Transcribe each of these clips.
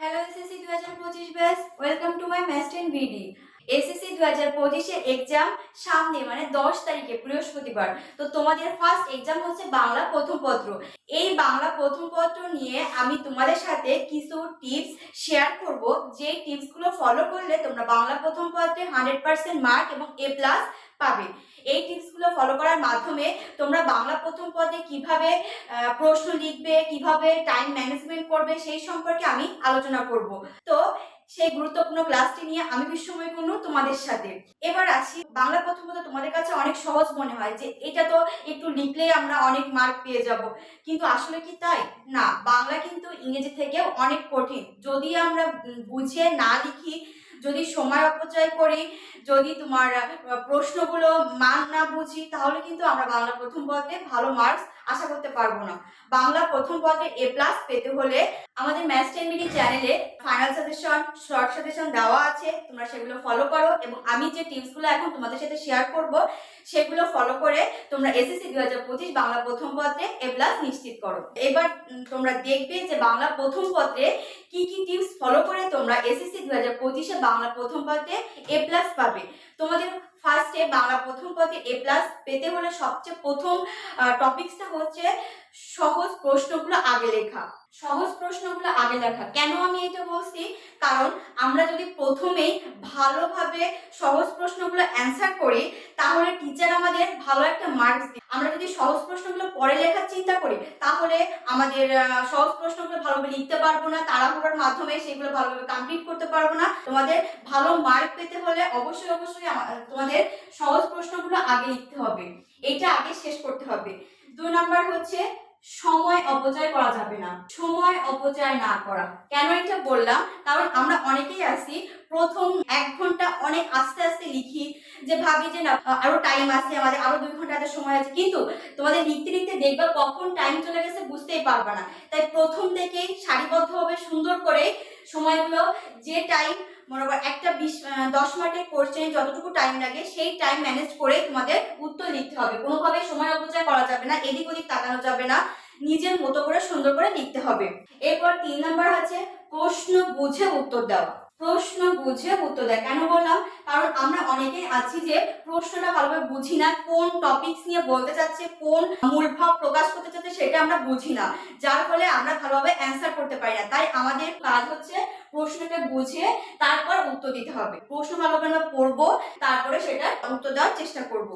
Hello SSC দু হাজার পঁচিশ ব্যাস ওয়েলকাম টু মাই ম্যাস্টেন বিডি এসএসসি দু হাজার পঁচিশের এক্সাম সামনে মানে দশ তারিখে, বৃহস্পতিবার। তো তোমাদের ফার্স্ট এক্সাম হচ্ছে বাংলা প্রথম পত্র। এই বাংলা প্রথম পত্র নিয়ে আমি তোমাদের সাথে কিছু টিপস শেয়ার করব। যে টিপসগুলো ফলো করলে তোমরা বাংলা প্রথম পত্রে হান্ড্রেড পার্সেন্ট মার্ক এবং এ প্লাস পাবে। এই টিপসগুলো ফলো করার মাধ্যমে তোমরা বাংলা প্রথম পদে কীভাবে প্রশ্ন লিখবে, কীভাবে টাইম ম্যানেজমেন্ট করবে, সেই সম্পর্কে আমি আলোচনা করব। তো সেই গুরুত্বপূর্ণ ক্লাসটি নিয়ে আমি বিশ্বময় কোনো তোমাদের সাথে। এবার আসি, বাংলা প্রথমত তোমাদের কাছে অনেক সহজ মনে হয় যে এটা তো একটু লিখলেই আমরা অনেক মার্ক পেয়ে যাব। কিন্তু আসলে কি তাই? না, বাংলা কিন্তু ইংরেজি থেকেও অনেক কঠিন। যদি আমরা বুঝে না লিখি যদি সময় অপচয় করি, যদি তোমার প্রশ্নগুলো মান না বুঝি, তাহলে কিন্তু আমরা বাংলা প্রথম পদে ভালো মার্কস আশা করতে পারব না। বাংলা প্রথম পদে এ প্লাস পেতে হলে আমাদের ম্যাথ টেনমিডি চ্যানেলে ফাইনাল সাজেশন শর্ট সাজেশন দেওয়া আছে। তোমরা সেগুলো ফলো করো এবং আমি যে টিপসগুলো এখন তোমাদের সাথে শেয়ার করব, সেগুলো ফলো করে তোমরা এসএসসি দুই হাজার পঁচিশ বাংলা প্রথম পত্রে এ প্লাস নিশ্চিত করো। এবার তোমরা দেখবে যে বাংলা প্রথম পত্রে কি কি টিপস ফলো করে তোমরা এসএসসি দু হাজার পঁচিশে বাংলা প্রথম পথে এ প্লাস পাবে? তোমাদের ফার্স্টে বাংলা প্রথম পথে এ প্লাস পেতে হলে সবচেয়ে প্রথম টপিকসটা হচ্ছে সহজ প্রশ্নগুলো আগে লেখা। সহজ প্রশ্নগুলো আগে লেখা কেন আমি এটা বলছি? কারণ আমরা যদি প্রথমেই ভালোভাবে সহজ প্রশ্নগুলো অ্যান্সার করি, তাহলে টিচার আমাদের ভালো একটা মার্কস দিবে। আমরা যদি সহজ প্রশ্নগুলো পরে লেখার চিন্তা করি, তাহলে আমাদের সহজ প্রশ্নগুলো ভালোভাবে লিখতে পারব না, তাড়াহুড়োর মাধ্যমে সেগুলো ভালোভাবে কমপ্লিট করতে পারব না। তোমাদের ভালো মার্ক পেতে হলে অবশ্যই অবশ্যই তোমাদের সহজ প্রশ্নগুলো আগে লিখতে হবে। এটা আগে শেষ করতে হবে। দুই নাম্বার হচ্ছে সময় অপচয় করা যাবে না। সময় অপচয় না করা। কেন এটা বললাম? কারণ আমরা অনেকেই আছি, প্রথম এক ঘণ্টা অনেক আস্তে আস্তে লিখি, যে ভাবি যে না, আরও টাইম আছে, আমাদের আরও দুই ঘণ্টা সময় আছে। কিন্তু তোমাদের লিখতে লিখতে দেখবা কখন টাইম চলে গেছে বুঝতেই পারবা না। তাই প্রথম থেকেই সারিবদ্ধভাবে সুন্দর করে সময়গুলো, যে টাইম মনে করো একটা বিশ দশ মার্কের কোর্সে যতটুকু টাইম লাগে, সেই টাইম ম্যানেজ করে তোমাদের উত্তর লিখতে হবে। কোনোভাবে সময় অপচয় করা যাবে না, এদিক ওদিক তাকানো যাবে না, নিজের মতো করে সুন্দর করে লিখতে হবে। এরপর তিন নাম্বার আছে, প্রশ্ন বুঝে উত্তর দেওয়া। প্রশ্ন বুঝে উত্তর দেয় কেন বললাম? কারণ আমরা অনেকেই আছি যে প্রশ্নটা ভালোভাবে বুঝি না, কোন টপিকস নিয়ে বলতে চাচ্ছে, কোন মূল ভাব প্রকাশ করতে চাচ্ছে সেটা আমরা বুঝি না। যার ফলে আমরা ভালোভাবে অ্যান্সার করতে পারি না। তাই আমাদের কাজ হচ্ছে প্রশ্নটা বুঝে, তারপর উত্তর দিতে হবে। প্রশ্ন আমরা পড়ব, তারপরে সেটা উত্তর দেওয়ার চেষ্টা করব।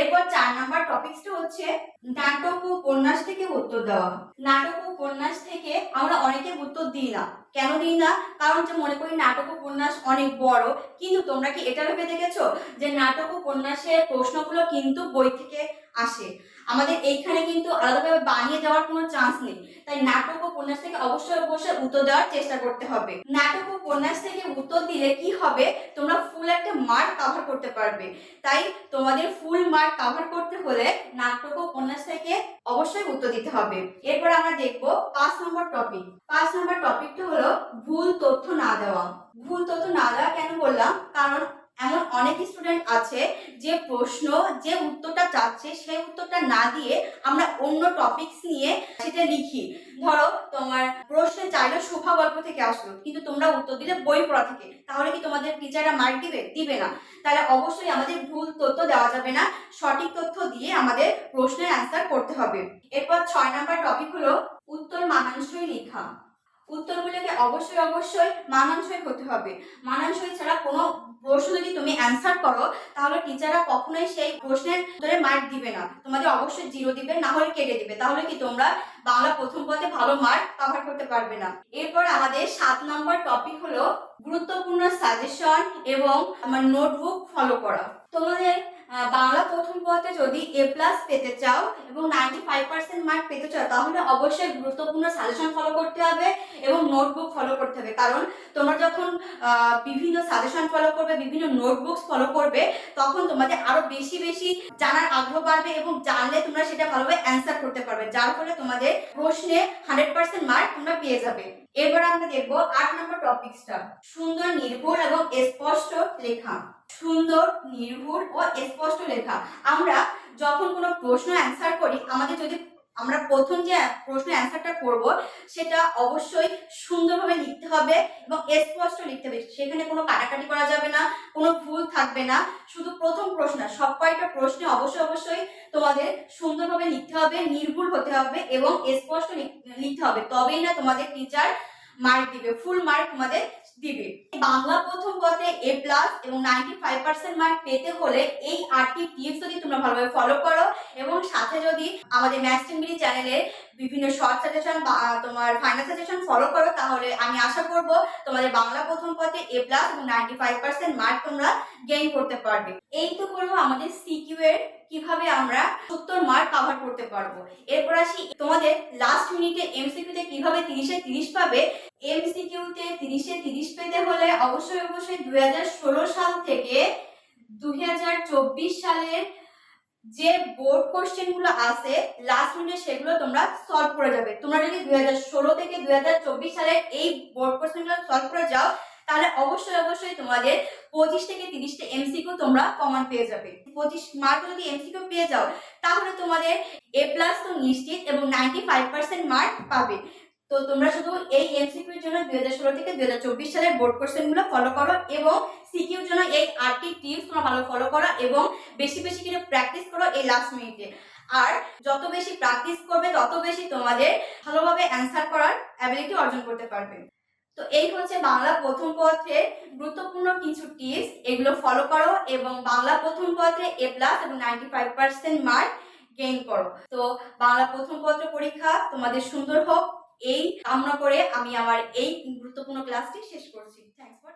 এরপর চার নাম্বার টপিকসটা হচ্ছে নাটক ও উপন্যাস থেকে উত্তর দেওয়া। নাটক ও উপন্যাস থেকে আমরা অনেকে উত্তর দিই না। কেন দিই না? কারণ যে মনে করি নাটক উপন্যাস অনেক বড়, কিন্তু তোমরা কি এটা ভেবে দেখেছ যে নাটক উপন্যাসের প্রশ্নগুলো কিন্তু বই থেকে আসে? আমাদের এইখানে কিন্তু আলাদাভাবে বানিয়ে দেওয়ার কোনো চান্স নেই। তাই নাটক ও উপন্যাস থেকে অবশ্যই অবশ্যই উত্তর দেওয়ার চেষ্টা করতে হবে। নাটক ও উপন্যাস থেকে উত্তর দিলে কি হবে? তোমরা ফুল একটা মার্ক কভার করতে পারবে। তাই তোমাদের ফুল মার্ক কভার করতে হলে নাটক ও উপন্যাস থেকে অবশ্যই উত্তর দিতে হবে। এরপর আমরা দেখব পাঁচ নম্বর টপিক পাঁচ নম্বর টপিকটা হলো ভুল তথ্য না দেওয়া। ভুল তথ্য না দেওয়া কেন বললাম? কারণ এমন অনেক স্টুডেন্ট আছে যে প্রশ্ন, যে উত্তরটা চাচ্ছে সেই উত্তরটা না দিয়ে আমরা অন্য টপিকস নিয়ে সেটা লিখি। ধরো তোমার প্রশ্নে চাইলো শোভা গল্প থেকে আসলো, কিন্তু তোমরা উত্তর দিলে বই পড়া থেকে, তাহলে কি তোমাদের টিচাররা মার্ক দিবে? দিবে না। তাহলে অবশ্যই আমাদের ভুল তথ্য দেওয়া যাবে না। সঠিক তথ্য দিয়ে আমাদের প্রশ্নের অ্যান্সার করতে হবে। এরপর ছয় নাম্বার টপিক হলো উত্তর মানানসই লেখা। উত্তরগুলোকে অবশ্যই অবশ্যই মানানসই হতে হবে। মানানসই ছাড়া কোনো প্রশ্ন যদি তুমি অ্যান্সার করো, তাহলে টিচাররা কখনোই সেই প্রশ্নের উত্তরে মার্ক দিবে না। তোমাদের অবশ্যই জিরো দিবে, না হলে কেটে দিবে। তাহলে কি তোমরা বাংলা প্রথম পদে ভালো মার্ক কভার করতে পারবে না। এরপর আমাদের সাত নম্বর টপিক হলো গুরুত্বপূর্ণ সাজেশন এবং আমার নোটবুক ফলো করা। তোমাদের বাংলা প্রথম পদে যদি এ প্লাস পেতে চাও এবং নাইনটি ফাইভ পার্সেন্ট মার্ক পেতে চাও, তাহলে অবশ্যই গুরুত্বপূর্ণ সাজেশন ফলো করতে হবে এবং নোটবুক ফলো করতে হবে। কারণ তোমরা যখন বিভিন্ন সাজেশন ফলো করবে, বিভিন্ন নোটবুকস ফলো করবে, তখন তোমাদের আরও বেশি বেশি জানার আগ্রহ বাড়বে এবং জানলে তোমরা সেটা ভালোভাবে অ্যান্সার করতে পারবে, যার ফলে তোমাদের প্রশ্নে হান্ড্রেড পার্সেন্ট মার্ক তোমরা পেয়ে যাবে। এরপর আমরা দেখব আট নম্বর টপিকসটা সুন্দর, নির্ভুল এবং স্পষ্ট লেখা। সুন্দর, নির্ভুল ও স্পষ্ট লেখা। আমরা যখন কোনো প্রশ্ন অ্যান্সার করি, আমাদের যদি আমরা প্রথম যে প্রশ্ন অ্যান্সারটা করব, সেটা অবশ্যই সুন্দরভাবে লিখতে হবে এবং স্পষ্ট লিখতে হবে। সেখানে কোনো কাটাকাটি করা যাবে না, কোনো ভুল থাকবে না। শুধু প্রথম প্রশ্ন, সব কয়েকটা প্রশ্নে অবশ্যই অবশ্যই তোমাদের সুন্দরভাবে লিখতে হবে, নির্ভুল হতে হবে এবং স্পষ্ট লিখতে হবে। তবেই না তোমাদের টিচার মার্ক দিবে ফুল মার্ক তোমাদের দিবে। বাংলা প্রথম পত্রে এ প্লাস এবং নাইনটি ফাইভ পার্সেন্ট মার্ক পেতে হলে এই আটটি টিপস যদি তোমরা ভালোভাবে ফলো করো সাথে যদি আমাদের ম্যাথস টিমবিডি চ্যানেলে বিভিন্ন শর্ট সাজেশন বা তোমার ফাইনাল সাজেশন ফলো করো, তাহলে আমি আশা করব তোমাদের বাংলা প্রথম পত্রে এ প্লাস এবং নাইনটি ফাইভ পার্সেন্ট মার্ক তোমরা গেইন করতে পারবে। এই তো করব আমাদের সিকিউ এর কীভাবে আমরা সত্তর মার্ক কভার করতে পারব। এরপর আসি তোমাদের লাস্ট মিনিটে এমসিকিউতে কীভাবে তিরিশে তিরিশ পাবে। এমসিকিউতে তিরিশে তিরিশ পেতে হলে অবশ্যই অবশ্যই দুই হাজার ষোলো সাল থেকে দুই হাজার চব্বিশ সালের যে বোর্ড কোশ্চেনগুলো আছে লাস্ট মিনিটে সেগুলো তোমরা সলভ করে যাবে। তোমরা যদি দুই থেকে দুই হাজার চব্বিশ সালের এই বোর্ড কোশ্চেনগুলো সলভ করে যাও, তাহলে অবশ্যই অবশ্যই তোমাদের পঁচিশ থেকে তিরিশটা এমসিকিউ তোমরা কমন পেয়ে যাবে। পঁচিশ মার্ক যদি এমসিকিউ পেয়ে যাও, তাহলে তোমাদের এ প্লাস তো নিশ্চিত এবং নাইনটি ফাইভ পার্সেন্ট মার্ক পাবে। তো তোমরা শুধু এই এমসিকিউ এর জন্য দুই হাজার ষোলো থেকে দুই হাজার চব্বিশ সালের বোর্ড কোশ্চেনগুলো ফলো করো এবং সিকিউর জন্য এই আটটি টিপস তোমরা ভালো ফলো করো এবং বেশি বেশি করে প্র্যাকটিস করো এই লাস্ট মিনিটে আর যত বেশি প্র্যাকটিস করবে, তত বেশি তোমাদের ভালোভাবে অ্যান্সার করার অ্যাবিলিটি অর্জন করতে পারবে। তো এই হচ্ছে বাংলা প্রথম পত্রের গুরুত্বপূর্ণ কিছু টিপস এগুলো ফলো করো এবং বাংলা প্রথম পত্রে এ প্লাস এবং ninety five percent mark gain করো। তো বাংলা প্রথম পত্র পরীক্ষা তোমাদের সুন্দর হোক। এই কামনা করে আমি আমার এই গুরুত্বপূর্ণ ক্লাসটি শেষ করছি। Thanks for